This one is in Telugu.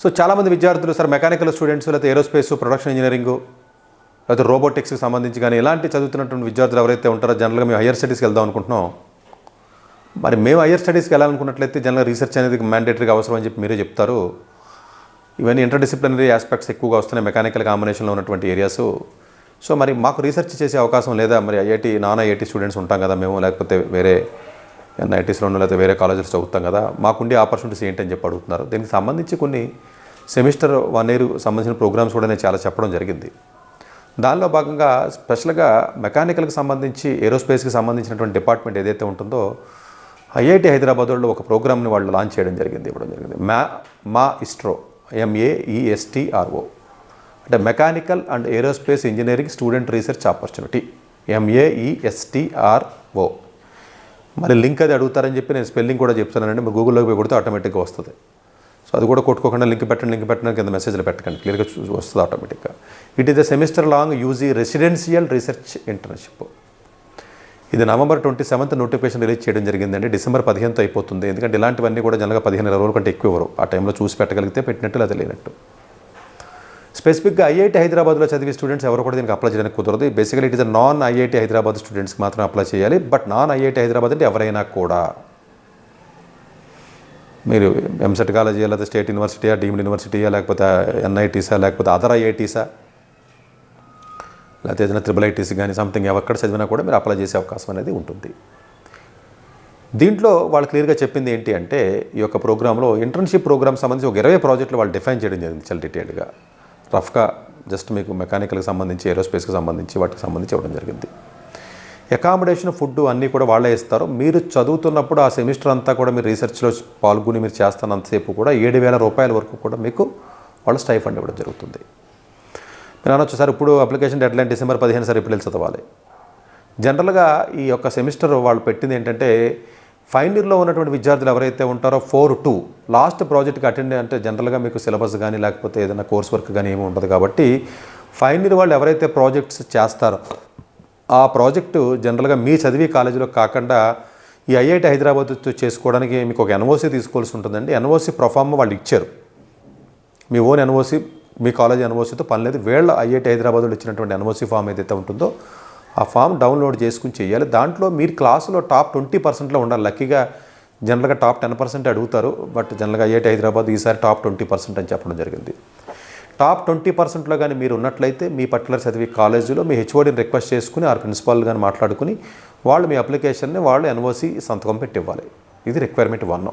సో చాలామంది విద్యార్థులు సార్ మెకానికల్ స్టూడెంట్స్ లేకపోతే ఏరోస్పేస్ ప్రొడక్షన్ ఇంజనీరింగ్ లేకపోతే రోబోటిక్స్కి సంబంధించి కానీ ఇలాంటి చదువుతున్నటువంటి విద్యార్థులు ఎవరైతే ఉంటారో జనరల్గా మేము హయ్యర్ స్టడీస్కి వెళ్దాం అనుకుంటున్నాం. మరి మేము హయ్యర్ స్టడీస్కి వెళ్ళాలనుకున్నట్లయితే జనరల్ రీసెర్చ్ అనేది మ్యాండేటరీగా అవసరం అని చెప్పి మీరే చెప్తారు. ఇవన్నీ ఇంటర్ డిసిప్లినరీ ఆస్పెక్ట్స్ ఎక్కువగా వస్తున్నాయి మెకానికల్ కాంబినేషన్లో ఉన్నటువంటి ఏరియాస్ సో మరి మాకు రీసెర్చ్ చేసే అవకాశం లేదా? మరి ఐఐటి నాన్ ఐఐటి స్టూడెంట్స్ ఉంటాం కదా మేము లేకపోతే వేరే ఎన్ఐటీస్లోనూ లేకపోతే వేరే కాలేజెస్ చదువుతాం కదా మాకుండే ఆపర్చునిటీస్ ఏంటని చెప్పి అడుగుతున్నారు. దీనికి సంబంధించి కొన్ని సెమిస్టర్ వన్ ఇయర్ సంబంధించిన ప్రోగ్రామ్స్ కూడా నేను చాలా చెప్పడం జరిగింది. దానిలో భాగంగా స్పెషల్గా మెకానికల్కి సంబంధించి ఏరోస్పేస్కి సంబంధించినటువంటి డిపార్ట్మెంట్ ఏదైతే ఉంటుందో ఐఐటి హైదరాబాద్లో ఒక ప్రోగ్రామ్ని వాళ్ళు లాంచ్ చేయడం జరిగింది ఇవ్వడం జరిగింది. మా మా ఇస్ట్రో ఎంఏఈఎస్టీఆర్ఓ అంటే mechanical and aerospace engineering student research opportunity MAESTRO మరి లింక్ అది అడుగుతారని చెప్పి నేను స్పెల్లింగ్ కూడా చెప్తున్నానండి. మీరు గూగుల్లోకి పోయి కొడితే ఆటోమేటిక్గా వస్తుంది. సో అది కూడా కొట్టుకోకుండా లింక్ పెట్టండి లింక్ పెట్టండి కింద మెసేజ్లు పెట్టకండి. క్లియర్గా వస్తుంది ఆటోమేటిక్గా it is a semester long UG residential research internship ఇది November twenty seventh notification release చేయడం జరిగిందండి. డిసెంబర్ పదిహేనుతో అయిపోతుంది. ఎందుకంటే ఇలాంటివన్నీ కూడా జనరల్గా పదిహేను ఇరవై రోజుల కంటే ఎక్కువ ఇవ్వరు. ఆ టైంలో చూసి పెట్టగలిగితే పెట్టినట్టు లేదా లేనట్టు. స్పెసిఫిక్గా ఐఐటి హైదరాబాద్లో చదివే స్టూడెంట్స్ ఎవరు కూడా దీనికి అప్లై చేయడానికి కుదరదు. Basically it is non IIT Hyderabad స్టూడెంట్స్కి మాత్రం అప్లై చేయాలి. బట్ నాన్ ఐఐటి హైదరాబాద్ అంటే ఎవరైనా కూడా మీరు ఎంసెట్ కాలేజీ లేకపోతే స్టేట్ యూనివర్సిటీయా డీమ్డ్ యూనివర్సిటీయా లేకపోతే ఎన్ఐటీసా లేకపోతే అదర్ ఐఐటీసా లేకపోతే ఏదైనా త్రిబుల్ ఐటీసీ కానీ సంథింగ్ ఎక్కడ చదివినా కూడా మీరు అప్లై చేసే అవకాశం అనేది ఉంటుంది. దీంట్లో వాళ్ళు క్లియర్గా చెప్పింది ఏంటి అంటే ఈ యొక్క ప్రోగ్రాంలో ఇంటర్న్షిప్ ప్రోగ్రామ్ సంబంధించి ఒక ఇరవై ప్రాజెక్టులు వాళ్ళు డిఫైన్ చేయడం జరిగింది చాలా డీటెయిల్గా రఫ్గా జస్ట్ మీకు మెకానికల్కి సంబంధించి ఏరోస్పేస్కి సంబంధించి వాటికి సంబంధించి ఇవ్వడం జరిగింది. అకామిడేషన్ ఫుడ్ అన్నీ కూడా వాళ్ళే ఇస్తారు. మీరు చదువుతున్నప్పుడు ఆ సెమిస్టర్ అంతా కూడా మీరు రీసెర్చ్లో పాల్గొని మీరు చేస్తున్నంతసేపు కూడా ఏడు వేల రూపాయల వరకు కూడా మీకు వాళ్ళు స్టైఫండ్ ఇవ్వడం జరుగుతుంది. మీరు అనొచ్చు సార్ ఇప్పుడు అప్లికేషన్ డెడ్లైన్ డిసెంబర్ పదిహేను సార్ ఇప్పుడు చదవాలి. జనరల్గా ఈ యొక్క సెమిస్టర్ వాళ్ళు పెట్టింది ఏంటంటే ఫైనల్ ఇయర్లో ఉన్నటువంటి విద్యార్థులు ఎవరైతే ఉంటారో ఫోర్ టూ లాస్ట్ ప్రాజెక్ట్కి అటెండ్ అంటే జనరల్గా మీకు సిలబస్ కానీ లేకపోతే ఏదైనా కోర్స్ వర్క్ కానీ ఏమి ఉండదు కాబట్టి ఫైనల్ ఇయర్ వాళ్ళు ఎవరైతే ప్రాజెక్ట్స్ చేస్తారో ఆ ప్రాజెక్టు జనరల్గా మీ చదివే కాలేజీలో కాకుండా ఈ ఐఐటి హైదరాబాద్ చేసుకోవడానికి మీకు ఒక ఎన్ఓసి తీసుకోవాల్సి ఉంటుందండి. ఎన్ఓసి ప్రొఫార్మ్ వాళ్ళు ఇచ్చారు. మీ ఓన్ ఎన్ఓసి మీ కాలేజ్ ఎన్ఓసితో పని లేదు. వీళ్ళ ఐఐటి హైదరాబాద్లో ఇచ్చినటువంటి ఎన్ఓసి ఫామ్ ఏదైతే ఉంటుందో ఆ ఫామ్ డౌన్లోడ్ చేసుకుని చేయాలి. దాంట్లో మీరు క్లాసులో టాప్ ట్వంటీ పర్సెంట్లో ఉండాలి. లక్కీగా జనరల్గా టాప్ టెన్ పర్సెంట్ అడుగుతారు. బట్ జనరల్గా ఐఐటి హైదరాబాద్ ఈసారి టాప్ ట్వంటీ పర్సెంట్ అని చెప్పడం జరిగింది. టాప్ ట్వంటీ పర్సెంట్లో కానీ మీరు ఉన్నట్లయితే మీ పర్టికులర్ చదివే కాలేజీలో మీ హెచ్ఓడిని రిక్వెస్ట్ చేసుకుని ఆ ప్రిన్సిపాల్ కానీ మాట్లాడుకుని వాళ్ళు మీ అప్లికేషన్ని వాళ్ళు ఎన్ఓసి సంతకం పెట్టి ఇవ్వాలి. ఇది రిక్వైర్మెంట్ వన్.